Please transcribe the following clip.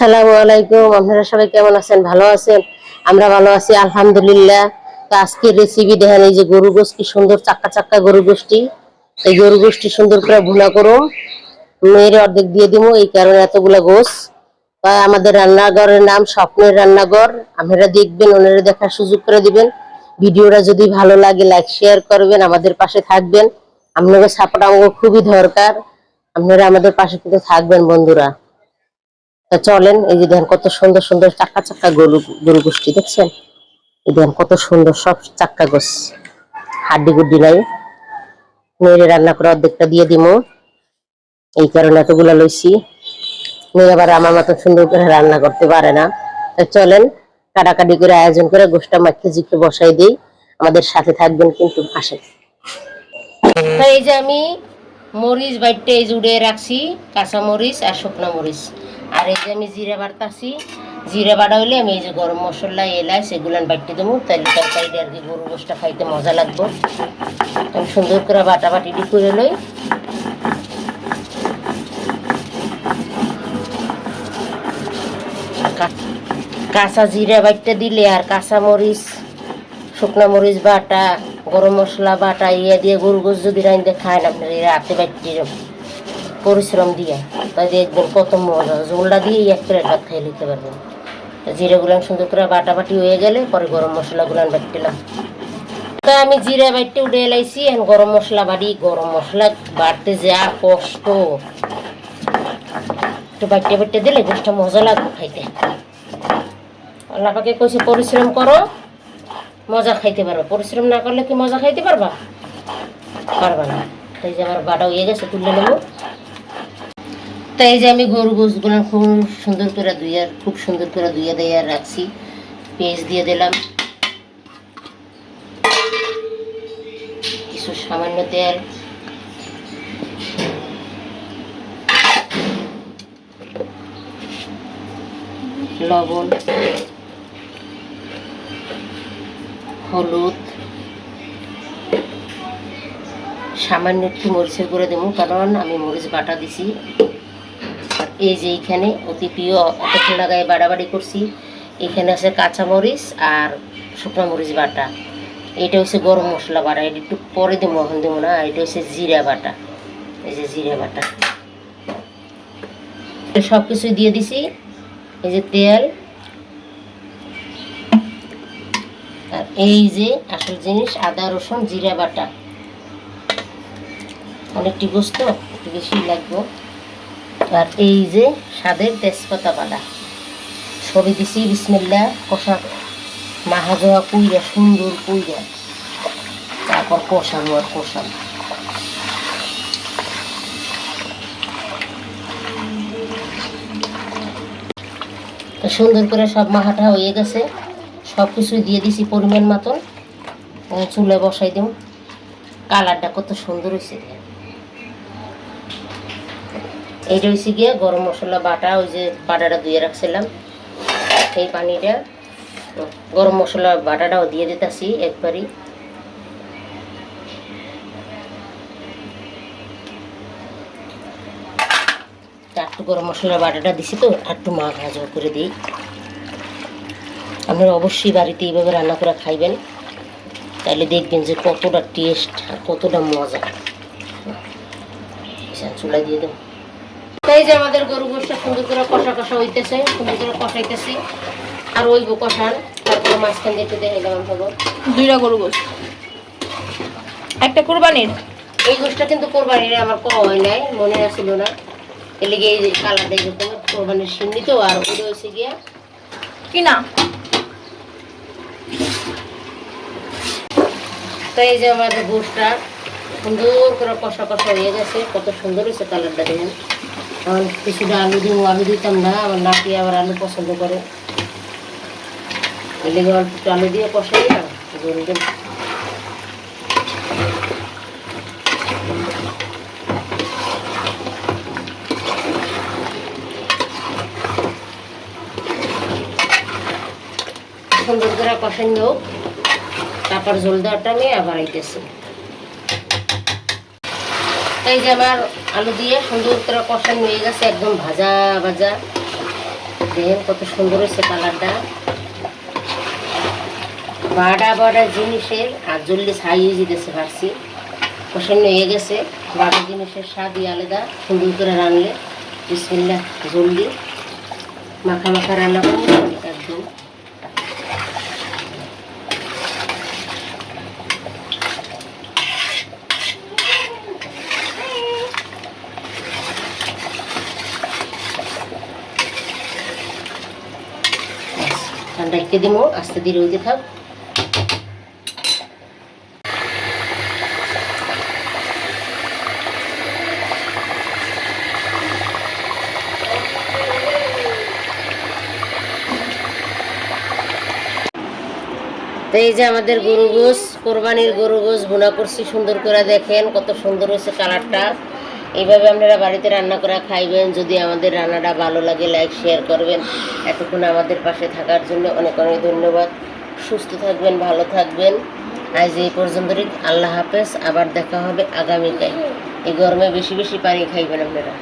আসসালামু আলাইকুম, আপনারা সবাই কেমন আছেন? ভালো আছেন? আমরা ভালো আছি, আলহামদুলিল্লাহ। তো আজকের রেসিপি দেখেন, এই যে গরু গোশ কি সুন্দর চাক্কা চাক্কা গরু গোষ্ঠী। এই গরু গোষ্ঠী সুন্দর করে ভুনা করো মেয়ের অর্ধেক দিয়ে দিব, এই কারণে এতগুলা গোশ তাই আমাদের রান্নাঘরের নাম স্বপ্নের রান্নাঘর। আপনারা দেখবেন, ওনারা দেখার সুযোগ করে দিবেন। ভিডিওটা যদি ভালো লাগে লাইক শেয়ার করবেন, আমাদের পাশে থাকবেন। আপনাদের সাপোর্ট আমাকে খুবই দরকার। আপনারা আমাদের পাশে কিন্তু থাকবেন, বন্ধুরা। তা চলেন, এই যে দেখেন কত সুন্দর সুন্দর চাক্কা চাক্কা গরু গরু গোষ্ঠী, দেখছেন? এই দেখেন কত সুন্দর সব চাক্কা গোস, হাড্ডি গুড্ডি নাই। মেয়েরে রান্না করে অর্ধেকটা দিয়ে দিব এই কারণে এতগুলা লইছি। মেয়ে আবার আমার মতো সুন্দর করে রান্না করতে পারে না। তা চলেন, কাটাকাটি করে আয়োজন করে গোষ্ঠটা মাখিয়ে জিকে বসাই দিই। আমাদের সাথে থাকবেন কিন্তু আসেন তা এই যে আমি মরিচ বাইটে এই উড়িয়ে রাখছি, কাঁচা মরিচ আর শুকনো মরিচ। আর এই যে আমি জিরা বাড়তাছি, জিরা বাড়া হইলে আমি এই যে গরম মশলা এলাই সেগুলান বাইটে দেবো। তাহলে তরকারিটা আর কি গরু গোষ্ঠটা খাইতে মজা লাগবো। আমি সুন্দর করে বাটা বাটি করে লই। কাঁচা জিরা বাইটটা দিলে আর কাঁচা মরিচ, শুকনো মরিচ বাটা, গরম মশলা বাটা ইয়ে দিয়ে গরু গোস যদি রাইন্দে খায় না, আপনার রাতে বাইটি পরিশ্রম দিয়ে। তাই একদম কত মজা জোলটা দিয়ে এক প্লেট ভাত খাই নিতে পারবেন জিরাগুলো সুন্দর করে বাটা বাটি হয়ে গেলে পরে গরম মশলাগুলো বাটলাম তা আমি জিরা বাইটে উঠে এলাইছি, এখন গরম মশলা বাড়ি গরম মশলা বাড়তে যা কষ্ট। একটু বাইটে বাইটে দিলে গোষ্ঠটা মজা লাগবে খাইতে। আল্লাহ পাকে কইছে, পরিশ্রম করো, মজা খাইতে পারবা। পরিশ্রম না করলে কি মজা খাইতে পারবা? পারবা না। তাই যে আমার বাটা হয়ে গেছে, তুলে নেব। তাই যে আমি গরু গোসগুলো খুব সুন্দর করে ধুইয়া, খুব সুন্দর করে ধুইয়া দিয়ে রাখছি। পেঁয়াজ দিয়ে দিলাম। কিছু সামান্য তেল। লবণ। হলুদ। সামান্য একটু মরিচের করে দেবো, কারণ আমি মরিচ বাটা দিছি। এই যে এইখানে অতি প্রিয় এতক্ষণ লাগাই বাড়াবাড়ি করছি। এখানে আছে কাঁচা মরিচ আর শুকনো মরিচ বাটা। এটা হচ্ছে গরম মশলা বাটা। এটা একটু পরে দেবো, এখন দেবো না। এটা হচ্ছে জিরা বাটা। এই যে জিরা বাটা। সব কিছু দিয়ে দিছি। এই যে তেল। আর এই যে আসল জিনিস, আদা, রসুন, জিরা বাটা। অনেকটি গোস্ত একটু বেশি লাগবে। আর এই যে স্বাদের তেজপাতা বাটা সবই দিছি বিসমিল্লা কষা মাহাজোয়া কুইরা, সুন্দর কুইরা। তারপর কষানো আর কষানো সুন্দর করে সব মাহাটা হয়ে গেছে। সব কিছুই দিয়ে দিছি পরিমাণ মতন। চুলে বসাই দেব। কালারটা কত সুন্দর হয়েছে এইটা হয়েছে গিয়ে গরম মশলা বাটা, ওই যে বাটাটা ধুয়ে রাখছিলাম। এই পানিটা, গরম মশলা বাটাটাও দিয়ে দিতেছি একবারই। একটু গরম মশলার বাটাটা দিছি তো একটু মা ভাজা করে দিই। আপনারা অবশ্যই বাড়িতে এইভাবে রান্না করে খাইবেন। তাহলে দেখবেন যে কতটা টেস্ট আর কতটা মজা। চুলা দিয়ে দেবো। তাই যে আমাদের গরু গোষ্ঠটা সুন্দর করে কষা কষা হইতেছে সুন্দর করে কষাইতেছি। আর ওইব কষান তারপরে মাঝখান দিয়ে একটু দেখাইলাম ভাবো দুইটা গরু গোস একটা কোরবানির? এই গোষ্ঠটা কিন্তু কোরবানির আমার কম হয় নাই মনে আসছিল না। এর লিগে এই যে কালারটা এরকম কোরবানির সিন্নি তো আর ওটা হচ্ছে গিয়া কি না তো এই যে আমাদের গোষ্ঠটা সুন্দর করে কষা কষা হয়ে গেছে কত সুন্দর হয়েছে কালারটা দেখেন। এখন কিছুটা আলু দিব আলু দিতাম না, আমার নাতি আবার আলু পছন্দ করে। অল্প আলু দিয়ে কষাই না গরু দেব সুন্দর করে কষাই হোক তারপর ঝোল দেওয়াটা আমি আবার আইতেছি। এই যে আমার আলু দিয়ে সুন্দর করে কষানো হয়ে গেছে, একদম ভাজা ভাজা। দেখেন কত সুন্দর হয়েছে কালারটা। বাড়া বাড়া জিনিসের আর জলদি ছাইয়ে যেতেছে পারছি পছন্দ হয়ে গেছে বাড়া জিনিসের স্বাদই আলাদা। সুন্দর করে রানলে বিসমিল্লা জলদি। মাখা মাখা রান্না করব একদম রেখে দিব, আস্তে ধীরে হইতে থাক। তো এই যে আমাদের গরু গোস কোরবানির গরু গোস বোনা করছি, সুন্দর করে দেখেন কত সুন্দর হয়েছে কালারটা। এইভাবে আপনারা বাড়িতে রান্না করা খাইবেন। যদি আমাদের রান্নাটা ভালো লাগে লাইক শেয়ার করবেন। এতক্ষণ আমাদের পাশে থাকার জন্য অনেক অনেক ধন্যবাদ। সুস্থ থাকবেন, ভালো থাকবেন। আজ এই পর্যন্তই। আল্লাহ হাফেজ। আবার দেখা হবে আগামীকাল। এই গরমে বেশি বেশি পানি খাইবেন আপনারা।